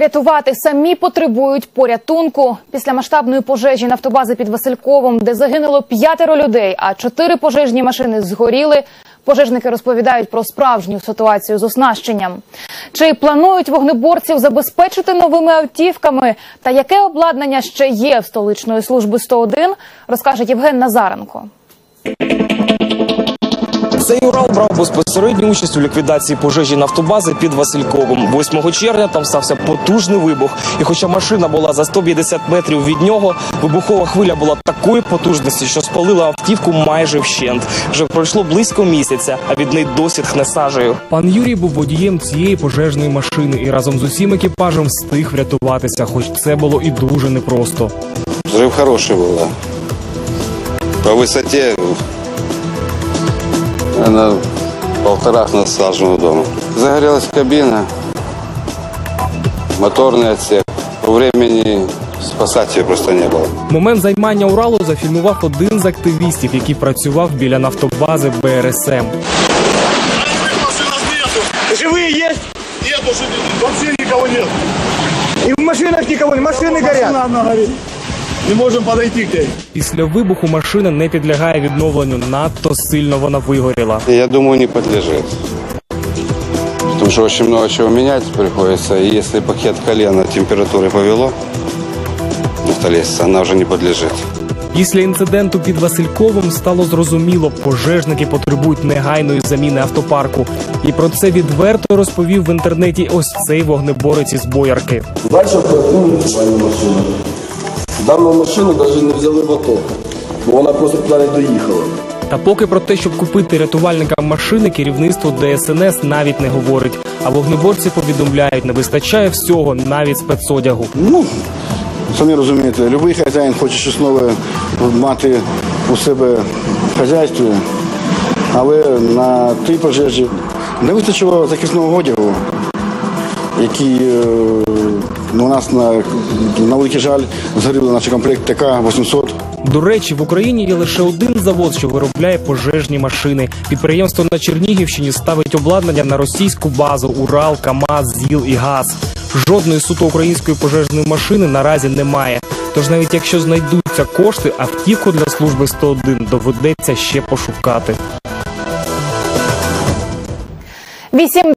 Рятувати самі потребують порятунку. Після масштабної пожежі нафтобази під Васильковом, де загинуло п'ятеро людей, а чотири пожежні машини згоріли. Пожежники розповідають про справжню ситуацію з оснащенням. Чи планують вогнеборців забезпечити новими автівками? Та яке обладнання ще є в столичної служби 101, розкаже Євген Назаренко. Цей Урал брав безпосередню участь у ліквідації пожежі нафтобази під Васильковим. 8 червня там стався потужний вибух. І хоча машина була за 150 метрів від нього, вибухова хвиля була такої потужності, що спалила автівку майже вщент. Вже пройшло близько місяця, а від неї досі тхне сажею. Пан Юрій був водієм цієї пожежної машини і разом з усім екіпажем встиг врятуватися, хоч це було і дуже непросто. Взрыв хороший был, да. По высоте, наверное, полтора насаженного дома. Загорелась кабина, моторный отсек. По времени спасать ее просто не было. Момент займання Уралу зафільмував один з активістів, який працював біля нафтобази БРСМ. Живые есть? Нет, уже вообще никого нет. И в машинах никого нет, машины горят. Машина одна горит. Не можем подойти к ней. Після вибуху машина не підлягає відновленню. Надто сильно вона вигоріла. Я думаю, не подлежит. Потому что очень много чего менять приходится. И если пакет колена температуры повело, автолестница, она уже не подлежит. Після інциденту під Васильковим стало зрозуміло, пожежники потребують негайної заміни автопарку. І про це відверто розповів в інтернеті ось цей вогнеборець із боярки. Рятувальна машина. Дану машину навіть не взяли в АТО, бо вона просто туди не доїхала. Та поки про те, щоб купити рятувальникам машини, керівництво ДСНС навіть не говорить. А вогнеборці повідомляють, не вистачає всього, навіть спецодягу. Ну, самі розумієте, будь-який хазяїн хоче щось нове мати у себе в хазяйстві, але на тій пожежі не вистачило захисного одягу, який е, ну, у нас на, на великий жаль згоріли наші комплекти ТК-800. До речі, в Україні є лише один завод, що виробляє пожежні машини. Підприємство на Чернігівщині ставить обладнання на російську базу Урал, КАМАЗ, ЗІЛ і ГАЗ. Жодної суто української пожежної машини наразі немає. Тож навіть якщо знайдуться кошти, автівку для служби 101 доведеться ще пошукати. Вісім